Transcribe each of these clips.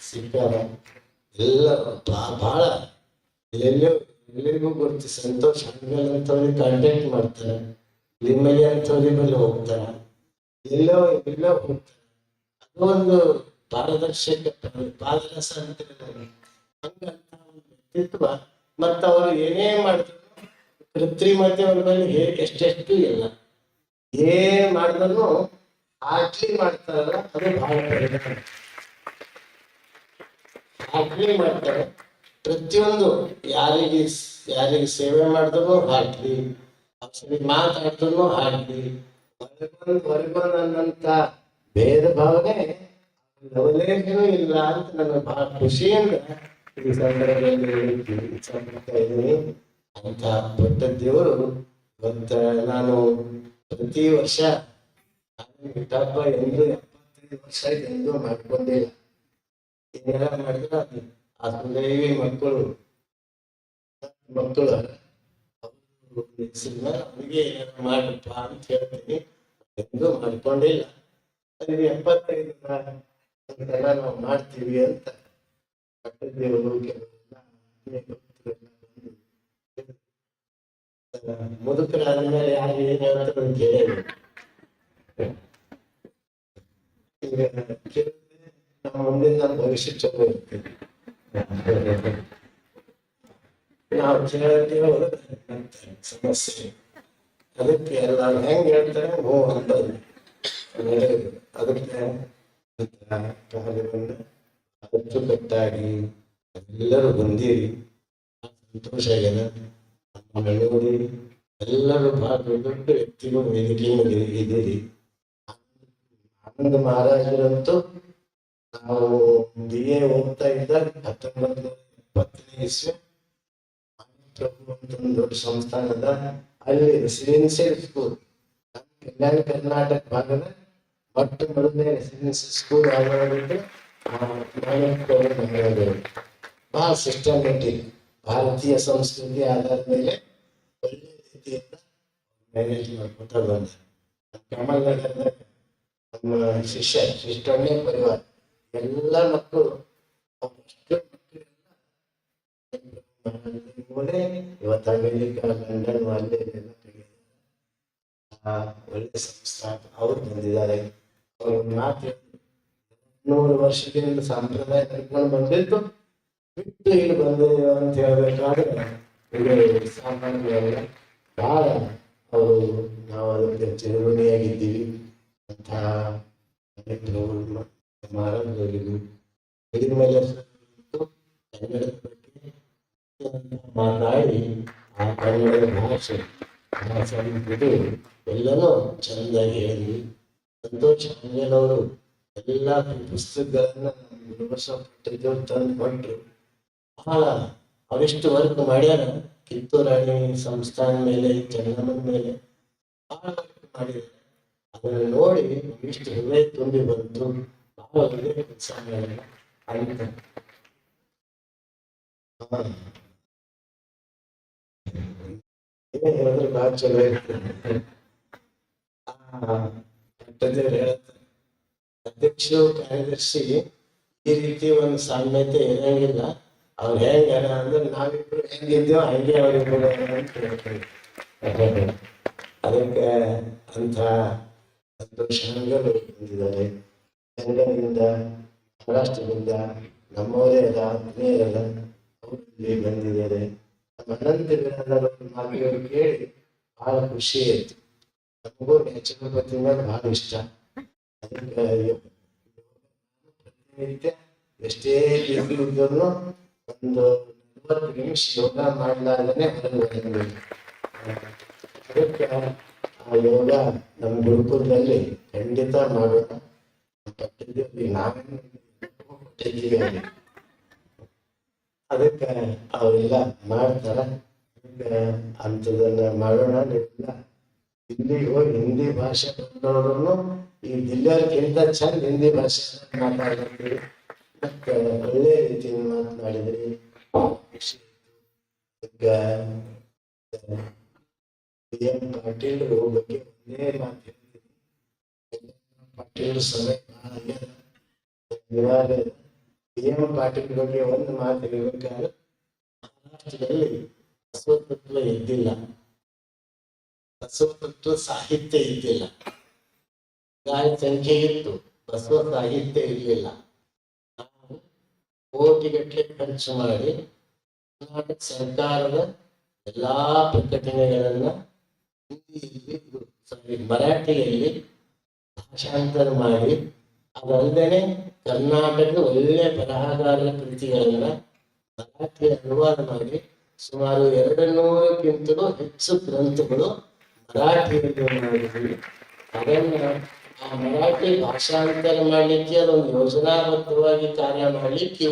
ಸಿಕ್ಕಾರ ಎಲ್ಲ ಬಹಳ ಎಲ್ಲೆಲ್ಲೋ ಎಲ್ಲರಿಗೂ ಗೊತ್ತು ಸಂತೋಷ್. ಹಂಗಲ್ ಅಂತವ್ರಿಗೆ ಕಾಂಟ್ಯಾಕ್ಟ್ ಮಾಡ್ತಾರೆ. ನಿಮ್ಮಲ್ಲಿ ಅಂತವ್ರಿಗೆ ಮೇಲೆ ಹೋಗ್ತಾರ. ಎಲ್ಲೋ ಎಲ್ಲೋ ಹೋಗ್ತಾರೆ. ಅದು ಒಂದು ಪಾರದರ್ಶಕ ಪಾದರಸ ಅಂತ ಹಂಗಂತ ಒಂದು ವ್ಯಕ್ತಿತ್ವ. ಮತ್ತ ಅವರು ಏನೇ ಮಾಡಿದ್ರು ಮಾಡ್ತೇವೆ ಮೇಲೆ ಹೇಗೆ ಎಷ್ಟೆಷ್ಟು ಇಲ್ಲ. ಏನ್ ಮಾಡಿದ್ರು ಆಟ್ಲಿ ಮಾಡ್ತಾರಲ್ಲ ಅದು ಬಹಳ ಪರಿಣಾಮ ಆಟ್ಲಿ ಮಾಡ್ತಾರೆ. ಪ್ರತಿಯೊಂದು ಯಾರಿಗೆ ಯಾರಿಗೆ ಸೇವೆ ಮಾಡಿದ್ರು ಹಾಕ್ಲಿ ಅವ್ರಿಗೆ ಮಾತಾಡಿದ್ರು ಹಾಕ್ಲಿ. ಅನ್ನಂತ ಭೇದ ಭಾವನೆ ಲವಲೇಖನೂ ಇಲ್ಲ ಅಂತ ನನಗೆ ಬಹಳ ಖುಷಿಯಿಂದ ಈ ಸಂದರ್ಭದಲ್ಲಿ ಹೇಳ್ತೀನಿ, ಅಂತ ದೊಡ್ಡ ದೇವರು ಇವತ್ತ ನಾನು ಪ್ರತಿ ವರ್ಷ ಹುಟ್ಟಹಬ್ಬ ಎಂದು ಎಪ್ಪತ್ತೈದು ವರ್ಷ ಎಂದು ಮಾಡ್ಕೊಂಡಿಲ್ಲ ಏನಾರ ಮಾಡಿದ್ರೆ ಅದು ಆ ಸುಂದರಿ ಮಕ್ಕಳು ಮಕ್ಕಳು ಹೆಸರಿನ ಅವ್ರಿಗೆ ಏನಾರ ಮಾಡಪ್ಪ ಅಂತ ಹೇಳ್ತೀನಿ. ಎಂದು ಮಾಡ್ಕೊಂಡಿಲ್ಲ ಅದು ಎಪ್ಪತ್ತೈದು ನಾವು ಮಾಡ್ತೀವಿ ಅಂತ. ದೇವರು ಕೆಲವೆಲ್ಲ ಮುದುಕರಾದ ಮೇಲೆ ಯಾರು ಏನಾದರೂ ಹೇಳ್ತಾರೆ ಕೇಳಿದ್ರು ಈಗ ನಮ್ಮ ಮುಂದಿನ ಭವಿಷ್ಯ ಚಲೋ ಇರ್ತದೆ ನಾವು ಸಮಸ್ಯೆ. ಅದಕ್ಕೆ ಎಲ್ಲ ಹೆಂಗ್ ಹೇಳ್ತಾರೆ, ಓ ಅಂತ. ಅದಕ್ಕೆ ಕಾರ್ಯವನ್ನು ಅಚ್ಚುಕಟ್ಟಾಗಿ ಎಲ್ಲರೂ ಬಂದಿರಿ ಸಂತೋಷ ಆಗ್ಯದ ನಮ್ಮನ್ನ ನೋಡಿ ಎಲ್ಲರೂ ಬಹಳ ದೊಡ್ಡ ವ್ಯಕ್ತಿಗಳು ವೇದಿಕೆಯಲ್ಲಿ ಇದ್ದೀರಿ ಆನಂದ ಮಹಾರಾಜರಂತೂ ನಾವು ಬಿ ಎ ಓದ್ತಾ ಇದ್ದಾಗ ಹತ್ತೊಂಬತ್ತು ನೂರ ಇಸ್ವಿ ಪ್ರಭು ಅಂತ ಒಂದು ದೊಡ್ಡ ಸಂಸ್ಥಾನ ಅದ ಅಲ್ಲಿ ರೆಸಿಡೆನ್ಸಿಯಲ್ ಸ್ಕೂಲ್ ಕಲ್ಯಾಣ ಕರ್ನಾಟಕ ಭಾಗದ ಮೊಟ್ಟ ಮೊದಲನೇ ರೆಸಿಡೆನ್ಸಿಯಲ್ ಸ್ಕೂಲ್ ಆಗೋದಿದ್ರೆ ಬಹಳ ಸಿಸ್ಟಮೆಟಿಕ್ ಭಾರತೀಯ ಸಂಸ್ಕೃತಿ ಆಧಾರದ ಮೇಲೆ ಒಳ್ಳೆ ರೀತಿಯಿಂದ ಮ್ಯಾನೇಜ್ ಮಾಡ್ಕೊತಾ ಬಂದ ಕಮಲ್ ನಗರದ ನಮ್ಮ ಶಿಷ್ಯ ಶಿಷ್ಟಣ್ಯ ಪರಿವಾರ, ಎಲ್ಲ ಮಕ್ಕಳು ಅವರಷ್ಟು ಮಕ್ಕಳೆಲ್ಲ ಇವತ್ತು ಅಮೆರಿಕ, ಲಂಡನ್, ಅಲ್ಲಿ ಎಲ್ಲ ಆ ಒಳ್ಳೆ ಸಂಸ್ಥಾನ ಅವ್ರು ಬಂದಿದ್ದಾರೆ. ಅವ್ರ ಮಾತು ನೂರು ವರ್ಷದಿಂದ ಸಂಪ್ರದಾಯ ಕರ್ಕೊಂಡು ಬಂದಿದ್ದು ಬಿಟ್ಟು ಬಂದೆ ಅಂತ ಹೇಳ್ಬೇಕಾದ್ರೆ ಇದು ಸಾಮಾನ್ಯವಾಗಿ ಬಹಳ ಅವರು ನಾವು ಅದಕ್ಕೆ ಚಿರಋಣಿಯಾಗಿದ್ದೀವಿ ಅಂತ ಮಹಾರಾಜರಿಗೂ ಇದ್ರ ಮೇಲೆ ಕನ್ನಡದ ಬಗ್ಗೆ ಮಾತಾಡಿ, ಆ ಕನ್ನಡದ ಭಾಷೆ ಭಾಷೆ ಅಂದ್ಬಿಟ್ಟು ಎಲ್ಲರೂ ಚೆಂದಾಗಿ ಹೇಳಿದ್ವಿ. ಸಂತೋಷ್ ಅವರು ಎಲ್ಲ ಪುಸ್ತಕಗಳನ್ನ ಗುರುಬಸವ ತಂದು ಕೊಟ್ರು ಬಹಳ ಅವಿಷ್ಟು ವರ್ಕ್ ಮಾಡ್ಯಾರ ಕಿತ್ತೂರಾಣಿ ಸಂಸ್ಥಾನ ಮೇಲೆ ಚೆನ್ನಮ್ಮನ ಮೇಲೆ ಬಹಳ ವರ್ಕ್ ಮಾಡಿದ್ದಾರೆ ಅದನ್ನ ನೋಡಿ ಇಷ್ಟು ಹೃದಯ ತುಂಬಿ ಬಂತು. ಬಹಳ ಒಳ್ಳೆ ಕೆಲಸ ಮಾಡ್ಯಾರ ಅಂತ. ಏನ್ ಹೇಳಿದ್ರೆ ಬಹಳ ಚಲೋ ಇರ್ತದೆ ಅಧ್ಯಕ್ಷರು, ಕಾರ್ಯದರ್ಶಿ ಈ ರೀತಿ ಒಂದು ಸಾಮ್ಯತೆ ಇರಂಗಿಲ್ಲ. ಅವ್ರು ಹೇಗೆ ಅಂದ್ರೆ, ನಾವಿಬ್ರು ಹೆಂಗಿದ್ಯೋ ಹಂಗೆ ಹೇಳ್ತಾರೆ. ಅದಕ್ಕೆ ಅಂತ ಸಂತೋಷಗಳು ಬಂದಿದ್ದಾರೆ. ಬೆಂಗಳೂರಿನಿಂದ ಮಹಾರಾಷ್ಟ್ರದಿಂದ, ನಮ್ಮವರೇ ಅದ ಆತ್ಮೀಯರಲ್ಲ ಅವರು ಇಲ್ಲಿ ಬಂದಿದ್ದಾರೆ. ನಮ್ಮ ಅನಂತ ಬಿರಾದರ ಮಾತುಗಳು ಕೇಳಿ ಬಹಳ ಖುಷಿ ಆಯ್ತು. ನಮಗೂ ನ್ಯಾಚುರೋಪತಿ ಮೇಲೆ ಬಹಳ ಇಷ್ಟ. ಅದಕ್ಕೆ ಎಷ್ಟೇ ಬಿಸಿಲು ಇದ್ರೂ ಒಂದು ನಲವತ್ತು ನಿಮಿಷ ಯೋಗ ಮಾಡ್ಲಾರ್ದೇನೆ ಹೊರಗೆ ಅದಕ್ಕೆ ಆ ಯೋಗ ನಮ್ಮ ಗುರುಕುಲದಲ್ಲಿ ಖಂಡಿತ ಮಾಡೋಣ ನಾವೇನು ಕೊಟ್ಟಿದ್ದೀವಿ. ಅದಕ್ಕೆ ಅವೆಲ್ಲ ಮಾಡ್ತಾರ. ಅಂಥದ್ದನ್ನ ಮಾಡೋಣ. ನೀವೆಲ್ಲ ದಿಲ್ಲಿಗೆ ಹಿಂದಿ ಭಾಷೆ ಬಂದವರು ಈ ದಿಲ್ಲಿಯವ್ರಿಗಿಂತ ಚಂದ ಹಿಂದಿ ಭಾಷೆ ಮಾತಾಡ್ತೀವಿ ಒಳ್ಳೆ ರೀತಿಯಲ್ಲಿ ಮಾತನಾಡಿದ್ರಿ. ಅದಕ್ಕೆ ಬಿ ಎಂ ಪಾಟೀಲ್ ಬಗ್ಗೆ ಒಂದೇ ಮಾತು ಪಾಟೀಲ್ ಸಮಯ ಅನಿವಾರ್ಯ ಬಿ ಎಂ ಪಾಟೀಲ್ ಬಗ್ಗೆ ಒಂದು ಮಾತು ಹೇಳ್ಬೇಕಾದ್ರೆ, ಮಹಾರಾಷ್ಟ್ರದಲ್ಲಿ ತತ್ವ ಇದ್ದಿಲ್ಲ. ತತ್ವ ಸಾಹಿತ್ಯ ಇದ್ದಿಲ್ಲ. ಸಂಖ್ಯೆ ಇತ್ತು, ಬಸವ ಸಾಹಿತ್ಯ ಇರಲಿಲ್ಲ. ಕೋಟಿಗಟ್ಟಲೆ ಖರ್ಚು ಮಾಡಿ ಕರ್ನಾಟಕ ಸರ್ಕಾರದ ಎಲ್ಲಾ ಪ್ರಕಟಣೆಗಳನ್ನ ಸಾರಿ ಮರಾಠಿಯಲ್ಲಿ ಭಾಷಾಂತರ ಮಾಡಿ ಅದಲ್ಲದೆ ಕರ್ನಾಟಕದ ಒಳ್ಳೆ ಬರಹಗಾರರ ಕೃತಿಗಳನ್ನ ಮರಾಠಿ ಅನುವಾದ ಮಾಡಿ ಸುಮಾರು ಎರಡು ನೂರಕ್ಕಿಂತಲೂ ಹೆಚ್ಚು ಗ್ರಂಥಗಳು ಮರಾಠಿಯಲ್ಲಿ ಮಾಡಿದ್ವಿ ಅದನ್ನ ಆ ಮರಾಠಿ ಭಾಷಾಂತರ ಮಾಡಲಿಕ್ಕೆ ಅದೊಂದು ಯೋಜನಾಬದ್ಧವಾಗಿ ಕಾರ್ಯ ಮಾಡಲಿಕ್ಕೆ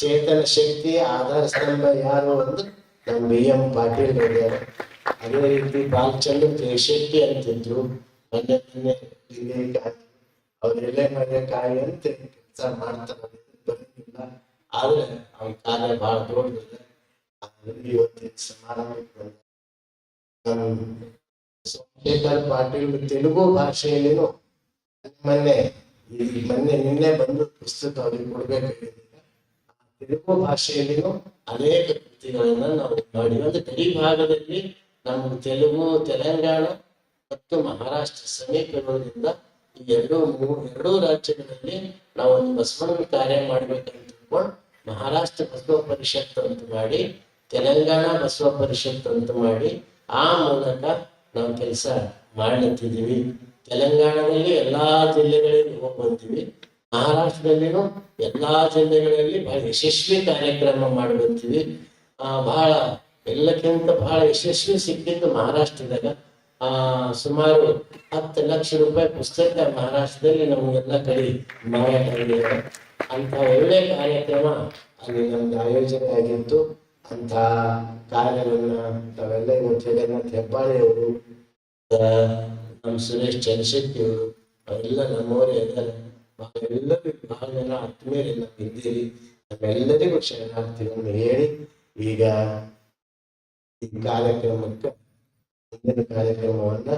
ಚೇತನ ಶಕ್ತಿ, ಆಧಾರ ಸ್ತಂಭ ಯಾರು ಅಂದ್ರೆ ನಮ್ ಬಿ ಎಂ ಪಾಟೀಲ್ ಹೇಳಿದ್ದಾರೆ. ಅದೇ ರೀತಿ ಬಾಲಚಂದ್ರ ಜಯಶೆಟ್ಟಿ ಅಂತಿದ್ರು. ಮೊನ್ನೆ ಮೊನ್ನೆ ಅವರೆಲ್ಲ ಮನೆ ಕಾಯಿ ಅಂತ, ಕೆಲಸ ಮಾಡ್ತಾರೆ ಬರೋದಿಲ್ಲ ಆದ್ರೆ ಅವ್ರ ಕಾರ್ಯ ಬಹಳ ದೊಡ್ಡದಿದೆ ಇವತ್ತಿನ ಸಮಾರಂಭ ಸೋಮಶೇಖರ್ ಪಾಟೀಲ್ ತೆಲುಗು ಭಾಷೆಯಲ್ಲಿನೂ ಮೊನ್ನೆ ಮೊನ್ನೆ ನಿನ್ನೆ ಬಂದು ಪುಸ್ತಕ ಅವ್ರಿಗೆ ಕೊಡ್ಬೇಕಾಗಿದೆ ತೆಲುಗು ಭಾಷೆಯಲ್ಲಿನೂ ಅನೇಕ ಕೃತಿಗಳನ್ನ ನಾವು ಮಾಡಿ. ಒಂದು ಗಡಿ ಭಾಗದಲ್ಲಿ ನಮ್ಮ ತೆಲುಗು, ತೆಲಂಗಾಣ ಮತ್ತು ಮಹಾರಾಷ್ಟ್ರ ಸಮೀಪ ಇರೋದ್ರಿಂದ ಈ ಎರಡು ಎರಡೂ ರಾಜ್ಯಗಳಲ್ಲಿ ನಾವು ಒಂದು ಬಸವಣ್ಣನ ಕಾರ್ಯ ಮಾಡ್ಬೇಕಂತ ತಿಳ್ಕೊಂಡು ಮಹಾರಾಷ್ಟ್ರ ಬಸವ ಪರಿಷತ್ ಅಂತ ಮಾಡಿ, ತೆಲಂಗಾಣ ಬಸವ ಪರಿಷತ್ ಅಂತ ಮಾಡಿ, ಆ ಮೂಲಕ ನಾವು ಕೆಲಸ ಮಾಡ್ಲತ್ತಿದ್ದೀವಿ. ತೆಲಂಗಾಣದಲ್ಲಿ ಎಲ್ಲಾ ಜಿಲ್ಲೆಗಳಲ್ಲಿ ಹೋಗಿ ಬಂದಿವಿ. ಮಹಾರಾಷ್ಟ್ರದಲ್ಲಿನೂ ಎಲ್ಲಾ ಜಿಲ್ಲೆಗಳಲ್ಲಿ ಬಹಳ ಯಶಸ್ವಿ ಕಾರ್ಯಕ್ರಮ ಮಾಡಿ ಬರ್ತೀವಿ ಆ, ಬಹಳ ಎಲ್ಲಕ್ಕಿಂತ ಬಹಳ ಯಶಸ್ವಿ ಸಿಕ್ಕಿದ್ದು ಮಹಾರಾಷ್ಟ್ರದಾಗ. ಆ, ಸುಮಾರು ಹತ್ತು ಲಕ್ಷ ರೂಪಾಯಿ ಪುಸ್ತಕ ಮಹಾರಾಷ್ಟ್ರದಲ್ಲಿ ನಮಗೆಲ್ಲ ಕಡೆ ಮಾರಾಟ ಆಗಿದೆ ಅಂತ ಒಳ್ಳೆ ಕಾರ್ಯಕ್ರಮ ಅಲ್ಲಿ ನಮ್ದು ಆಯೋಜನೆ ಆಗಿತ್ತು. ಅಂತ ಕಾರ್ಯವನ್ನ ತಾವೆಲ್ಲ ಇವತ್ತು ಜಗನ್ನಾಥ್ ಹೆಬ್ಬಾಳೆ ಅವರು ನಮ್ಮ ಸುರೇಶ್ ಚಂದ್ರಶೆಟ್ಟಿ ಅವರು ಅವರೆಲ್ಲ ನಮ್ಮವರೇ ಇದ್ದಾರೆ. ಎಲ್ಲರಿಗೂ ಬಹಳ ಜನ ಆತ್ಮೀಯರೆಲ್ಲ ಇದ್ದೀರಿ. ನಮ್ಮೆಲ್ಲರಿಗೂ ಅಂತ ಹೇಳಿ ಈಗ ಈ ಕಾರ್ಯಕ್ರಮಕ್ಕೆ ಮುಂದಿನ ಕಾರ್ಯಕ್ರಮವನ್ನ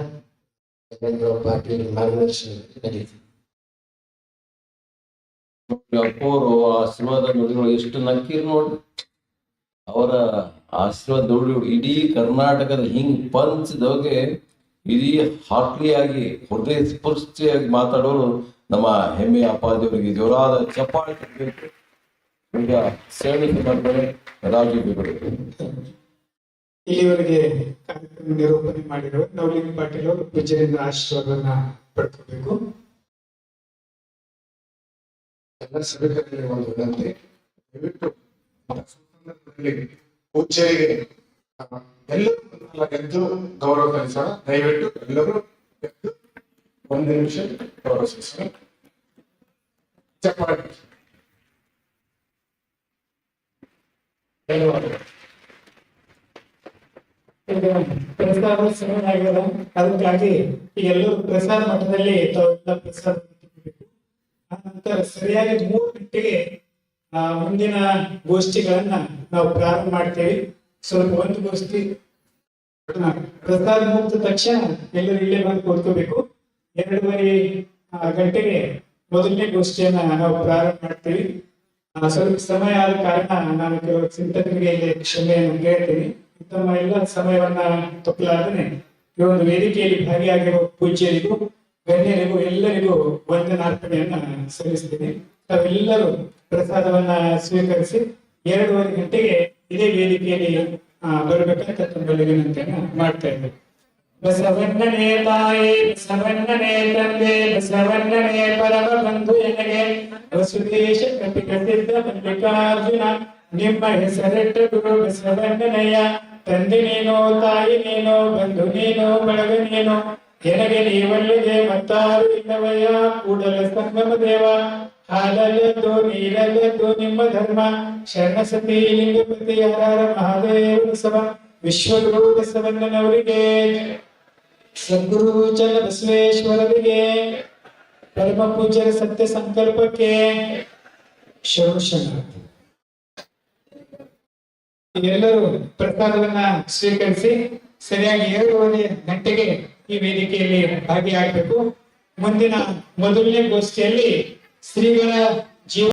ಜಗನ್ರಾವ್ ಪಾಟೀಲ್ ಮಾರ್ಗದರ್ಶನದಲ್ಲಿ ನಡೀತೀವಿ ಅಪ್ಪೋರು ಆಶೀರ್ವಾದ ನುಡಿಗಳು ನೋಡಿ ಎಷ್ಟು ನಕ್ಕಿರ್ ನೋಡ್ರಿ ಅವರ ಆಶೀರ್ವಾದ ನೋಡಿ ನೋಡಿ ಇಡೀ ಕರ್ನಾಟಕದ ಹಿಂಗ್ ಪಂಚದೊಗೆ ಇಡೀ ಹಾಟ್ಲಿಯಾಗಿ, ಹೃದಯ ಸ್ಪರ್ಶಿಯಾಗಿ ಮಾತಾಡೋರು ನಮ್ಮ ಹೆಮ್ಮೆಯ ಅಪ್ಪಾಜಿಯವರಿಗೆ ಜೋರಾದ ಚಪ್ಪಾಳೆ ಕೊಡಬೇಕು ಈಗ ಸೇವೆ ಮಾಡಿದರೆ ರಾಜ್ಯ ಬಿಗಳು ಇಲ್ಲಿವರೆಗೆ ಕಾರ್ಯಕ್ರಮ ನಿರೂಪಣೆ ಮಾಡಿರುವ ನವಲಿನ್ ಪಾಟೀಲ್ ಅವರು ಪೂಜೆಯಿಂದ ಆಶೀರ್ವಾದವನ್ನ ಪಡ್ಕೋಬೇಕು. ಎಲ್ಲ ಸಭೆಗಳಲ್ಲಿ ಒಂದು ವಿನಂತಿ ದಯವಿಟ್ಟು ಪೂಜೆಗೆ ಎಲ್ಲರೂ ಎದ್ದು ಗೌರವ ಸಲ್ಲಿಸೋಣ. ದಯವಿಟ್ಟು ಎಲ್ಲರೂ ಎದ್ದು ಒಂದು ನಿಮಿಷ ಗೌರವ ಸಲ್ಲಿಸೋಣ. ಚಪ್ಪಾಳೆ ಧನ್ಯವಾದಗಳು ಈಗ ಪ್ರಸಾದ ಆಗ್ಯದ ಅದಕ್ಕಾಗಿ ಎಲ್ಲರೂ ಪ್ರಸಾದ ಮಠದಲ್ಲಿ ಪ್ರಸಾದ. ಆ ನಂತರ ಸರಿಯಾಗಿ ಮೂರು ಗಂಟೆಗೆ ಮುಂದಿನ ಗೋಷ್ಠಿಗಳನ್ನ ನಾವು ಪ್ರಾರಂಭ ಮಾಡ್ತೇವೆ. ಸ್ವಲ್ಪ ಒಂದು ಗೋಷ್ಠಿ ಪ್ರಸಾದ ಮುಗಿದ ತಕ್ಷಣ ಎಲ್ಲರೂ ಇಲ್ಲೇ ಬಂದು ಕೂತ್ಕೋಬೇಕು. ಎರಡೂವರೆ ಗಂಟೆಗೆ ಮೊದಲನೇ ಗೋಷ್ಠಿಯನ್ನ ನಾವು ಪ್ರಾರಂಭ ಮಾಡ್ತೀವಿ. ಸ್ವಲ್ಪ ಸಮಯ ಆದ ಕಾರಣ ನಾನು ಕೆಲವು ಚಿಂತಕರಿಗೆ ಇಲ್ಲಿ ಕ್ಷಮೆಯನ್ನು ಕೇಳ್ತೀನಿ. ತಮ್ಮ ಎಲ್ಲ ಸಮಯವನ್ನ ತಪ್ಪಲಾದನೆ ಈ ಒಂದು ವೇದಿಕೆಯಲ್ಲಿ ಭಾಗಿಯಾಗಿರುವ ಪೂಜ್ಯರಿಗೂ, ಗಣ್ಯರಿಗೂ, ಎಲ್ಲರಿಗೂ ವಂದನಾರ್ಪಣೆಯನ್ನ ಸಲ್ಲಿಸ್ತೀನಿ ತಾವೆಲ್ಲರೂ ಪ್ರಸಾದವನ್ನ ಸ್ವೀಕರಿಸಿ ಎರಡೂವರೆ ಗಂಟೆಗೆ ಇದೇ ವೇದಿಕೆಯಲ್ಲಿ ಬರ್ಬೇಕಂತ ತಮ್ಮಲ್ಲಿ ವಿನಂತಿಯನ್ನ ಮಾಡ್ತಾ ಇದ್ದೇವೆ ಬಸವಣ್ಣನೇ ತಾಯಿ, ಬಸವಣ್ಣನೇ ತಂದೆ, ಬಸವಣ್ಣನೇ ಪರಮ ಬಂಧು ಎನಗೆ, ವಸುದೇಶ ಕಪಿಕಸಿದ್ದ ಮಲ್ಲಿಕಾರ್ಜುನ, ನಿಮ್ಮ ಹೆಸರಿಟ್ಟ ಗುರು ಬಸವಣ್ಣನಯ್ಯ, ತಂದೆ ನೀನು, ತಾಯಿ ನೀನು, ಬಂಧು ನೀನು, ಬಳಗ ನೀನು, ಎನಗೆ ನೀವಲ್ಲಿದೆ ಮತ್ತಾರು ಇಲ್ಲವಯ್ಯ, ಕೂಡಲ ಸಂಗಮ ದೇವ. ಹಾಲಲ್ಲದ್ದು ನೀರಲ್ಲದ್ದು ನಿಮ್ಮ ಧರ್ಮ. ಶರಣ ಸತಿ ಲಿಂಗಪತಿ ಯಾರ ಮಹಾದೇವ ಬಸವ ವಿಶ್ವಗುರು ಬಸವಣ್ಣನವರಿಗೆ ಸದ್ಗುರು ಚಲ ಬಸವೇಶ್ವರರಿಗೆ ಪರಮ ಪೂಜ್ಯರ ಸತ್ಯ ಸಂಕಲ್ಪಕ್ಕೆ ಎಲ್ಲರೂ ಪ್ರಸಾದವನ್ನ ಸ್ವೀಕರಿಸಿ ಸರಿಯಾಗಿ ಏಳುವರೆ ಗಂಟೆಗೆ ಈ ವೇದಿಕೆಯಲ್ಲಿ ಭಾಗಿಯಾಗಬೇಕು. ಮುಂದಿನ ಮೊದಲನೇ ಗೋಷ್ಠಿಯಲ್ಲಿ Sri